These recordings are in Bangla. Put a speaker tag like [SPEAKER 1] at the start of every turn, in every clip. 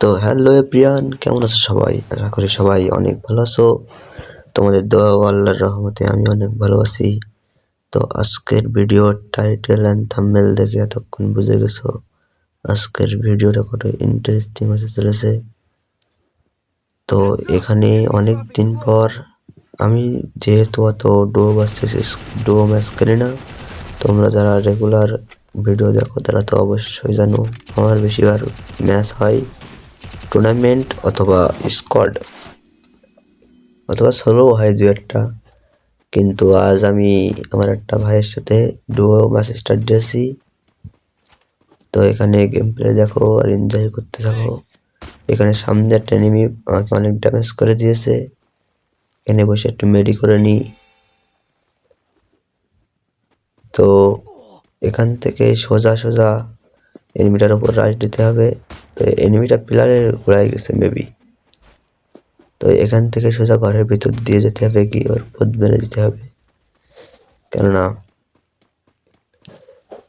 [SPEAKER 1] তো হ্যালো প্রিয়ান কেমন আছো সবাই? আশা করি সবাই অনেক ভালো আছো। তোমাদের দোয়া আল্লাহর রহমতে আমি অনেক ভালো আছি। তো আজকের ভিডিও টাইটেল অ্যান্ড থাম্বনেল দেখে এতক্ষণ বুঝে গেছো, আজকের ভিডিওটা কত ইন্টারেস্টিং হতে চলেছে। তো এখানে অনেক দিন পর আমি যেহেতু অত ডো বাসতেছি ডো ম্যাচ করি না, তোমরা যারা রেগুলার ভিডিও দেখো তারা তো অবশ্যই জানো, আমার বেশিরভাগ ম্যাচ হয় টুর্নামেন্ট অথবা স্কোয়াড অথবা সোলো হয় দু একটা। কিন্তু আজ আমি আমার একটা ভাইয়ের সাথে ডুয়ো ম্যাচ স্টার্ট দিয়েছি। তো এখানে গেম প্লে দেখো আর এনজয় করতে থাকো। এখানে সামনে একটা এনিমি আমাকে অনেক ড্যামেজ করে দিয়েছে। এখানে বসে একটু মেডি করে নিই তো এখান থেকে সোজা সোজা এনিমিটার উপর রাইট দিতে হবে। তো এনিমিটা পিলারে ঘোরাই গেছে মেবি তো এখান থেকে সোজা ঘরের ভিতর দিয়ে যেতে হবে গিয়ে ওর পথ মেরে দিতে হবে। কেননা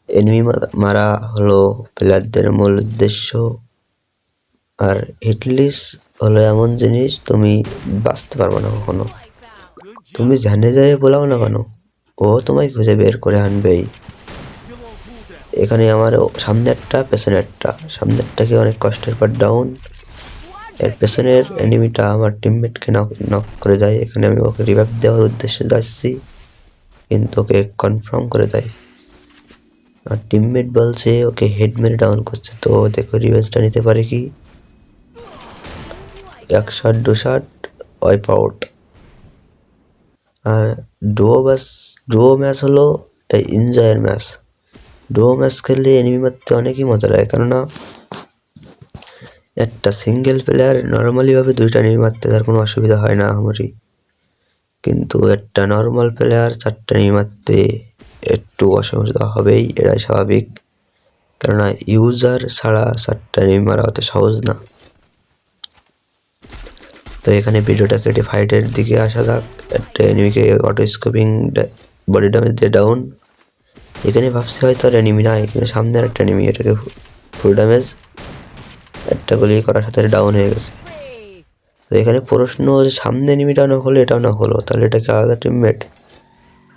[SPEAKER 1] এনিমি মারা হলো প্লেয়ারদের মূল উদ্দেশ্য। আর হিটলিস হলো এমন জিনিস তুমি বাঁচতে পারবে না কখনো। তুমি জানে যায় বলাও না কেন? ও তোমায় খুঁজে বের করে আনবেই। এখানে আমার সামনে একটা পেছনে একটা সামনেরটাকে অনেক কষ্টের পর ডাউন এর পেছনের এনিমিটা আমার টিমমেটকে নক নক করে দেয়। এখানে আমি ওকে রিভাইভ দেওয়ার উদ্দেশ্যে যাচ্ছি, কিন্তু ওকে কনফার্ম করে দেয়। আর টিমমেট বলছে, ওকে হেড মেরে ডাউন করছে। তো দেখো রিভেঞ্জটা নিতে পারে কি? এক শট দু শট ওয়াইপ আউট আর ডুও বাস ডুও ম্যাচ হলো, এটা এনজয়ের ম্যাচ ডুয়ো ম্যাচ খেললে এনিমি মারতে অনেকই মজা লাগে। কেননা, একটা সিঙ্গেল প্লেয়ার নর্মালিভাবে দুইটা এনিমি মারতে তার কোনো অসুবিধা হয় না আমারই। কিন্তু একটা নর্মাল প্লেয়ার চারটা এনিমি মারতে একটু অসুবিধা হবেই, এটাই স্বাভাবিক। কেননা ইউজার ছাড়া চারটা এনিমি মারা অত সহজ না। তো এখানে ভিডিওটা কেটে ফাইটের দিকে আসা যাক। একটা এনিমিকে অটো স্কোপিং বডি ড্যামেজ দিয়ে ডাউন এখানে ভাবছি হয়তো আর এনিমি নাই, কিন্তু সামনে আর একটা এনিমি এটাকে ফুল ড্যামেজ একটা গুলি করার সাথে ডাউন হয়ে গেছে। তো এখানে প্রশ্ন যে সামনে এনিমিটা না হলো এটাও না হলো তাহলে এটা কি আলাদা টিমমেট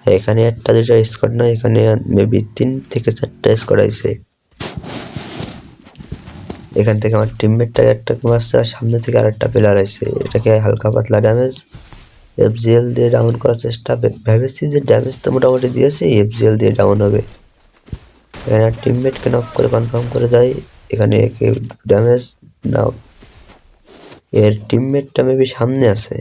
[SPEAKER 1] এখানে একটা দুটা স্কোয়াড না, এখানে মেবি তিন থেকে চারটা স্কোয়াড আইছে এখান থেকে আমার টিমমেটটা একটা মারছে আর সামনে থেকে আরেকটা প্লেয়ার আছে, এটাকে হালকা পাতলা ড্যামেজ এফজিএল দিয়ে ডাউন করার চেষ্টা ভেবেছি যে ড্যামেজ তো মোটামুটি দিয়েছি এফজিএল দিয়ে ডাউন হবে। এখানে টিমমেটকে নক করে কনফার্ম করে দেয় এখানে একে ড্যামেজ না এর টিমমেটটা মেবি সামনে আছে।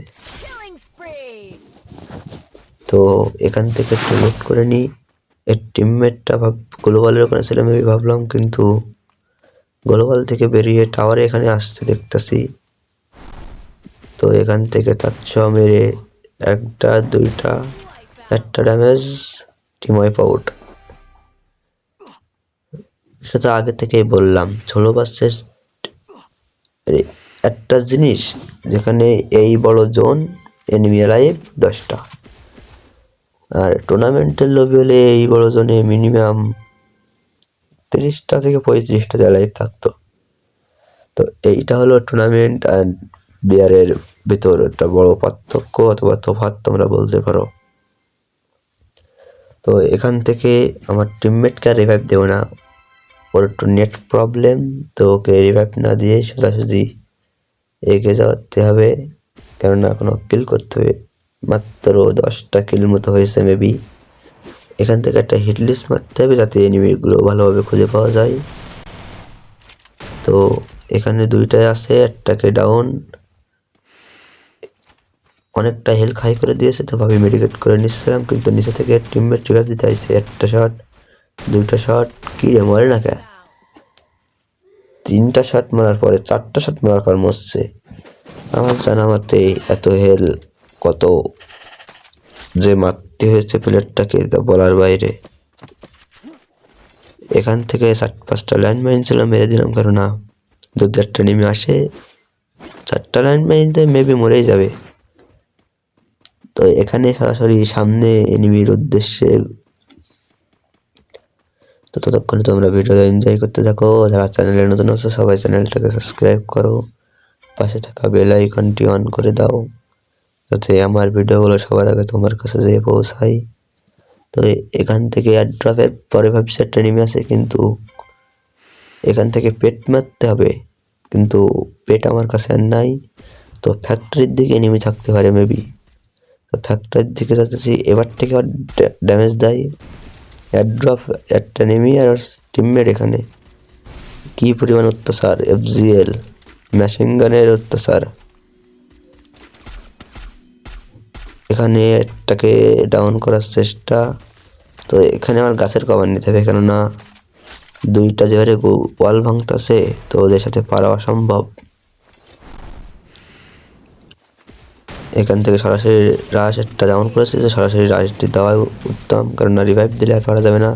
[SPEAKER 1] তো এখান থেকে একটু নোট করে নিই। এর টিমমেটটা ভাব গ্লোবালের ওখানে ছিল মেবি ভাবলাম কিন্তু গ্লোবাল থেকে বেরিয়ে টাওয়ারে এখানে আসতে দেখতেছি। তো এখান থেকে তার ছ মেরে একটা, দুইটা, একটা ড্যামেজ টিম ওয়াইপ আউট সেটা আগে থেকেই বললাম। ষোলো বাসের একটা জিনিস যেখানে এই বড় জোন এনিমি লাইভ দশটা। আর টুর্নামেন্টের লবি হলে এই বড় জোনে মিনিমাম তিরিশটা থেকে পঁয়ত্রিশটা লাইভ থাকতো। তো এইটা হলো টুর্নামেন্ট অ্যান্ড বিয়ারের ভিতর একটা বড় পার্থক্য অথবা তফাৎ তোমরা বলতে পারো। তো এখান থেকে আমার টিমমেটকে আর রিভাইভ দেবো না। ওর একটু নেট প্রবলেম তো ওকে রিভাইভ না দিয়ে সোজাসুজি এগিয়ে যাওয়াতে হবে। কেননা এখনও কিল করতে হবে। মাত্র দশটা কিল মতো হয়েছে মেবি এখান থেকে একটা হিটলিস্ট মারতে হবে যাতে এনিমিগুলো ভালোভাবে খুঁজে পাওয়া যায়। তো এখানে দুইটাই আছে, একটাকে ডাউন অনেকটা হেল খাই করে দিয়েছে, তো ভাবি মেডিকেট করে নিচ্ছিলাম, কিন্তু নিচে থেকে টিমমেট রিভাইভ দিতে আইসে একটা শট দুইটা শট কি রে, মরে না কে? তিনটা শট মারার পরে, চারটা শট মারার পর মরছে। আমার জানা মতে এত হেল কত যে মারতে হয়েছে প্লেয়ারটাকে তা বলার বাইরে। এখান থেকে চার, পাঁচটা লাইন মাইন ছিল, মেরে দিলাম কারণ না যদি একটা নেমে আসে, চারটা লাইন মাইনতে মেবি মরেই যাবে। তো এখানে সরাসরি সামনে এনিমির উদ্দেশ্যে। তো ততক্ষণে তোমরা ভিডিওটা এনজয় করতে থাকো। যারা চ্যানেলে নতুন আছো, সবাই চ্যানেলটাকে সাবস্ক্রাইব করো। পাশে থাকা বেল আইকনটি অন করে দাও। যাতে আমার ভিডিওগুলো সবার আগে তোমার কাছে যেয়ে পৌঁছায়। তো এখান থেকে অ্যাড্রপের পরে ভাবছি একটা নেমে আছে কিন্তু এখান থেকে পেট মারতে হবে। কিন্তু পেট আমার কাছে আর নাই। তো ফ্যাক্টরির দিকে নেমে থাকতে পারে মেবি ফ্যাক্টরির দিকে যাচ্ছি এবার থেকে ড্যামেজ দেয়? অ্যাড্রপ একটা নেমি আর টিমমেট এখানে। কি পরিমাণ অত্যাচার? এফজিএল মেশিন গানের অত্যাচার। এখানে একটাকে ডাউন করার চেষ্টা। তো এখানে আমার গাছের কভার নিতে হবে, কেননা দুইটা যেবারে ওয়াল ভাঙতেছে, তো ওদের সাথে পারা অসম্ভব। এখান থেকে সরাসরি রাশ একটা ডাউন করেছে যে সরাসরি রাশটি দেওয়া উত্তম, কারণ না রিভাইভ দিলে আর পারা যাবে না।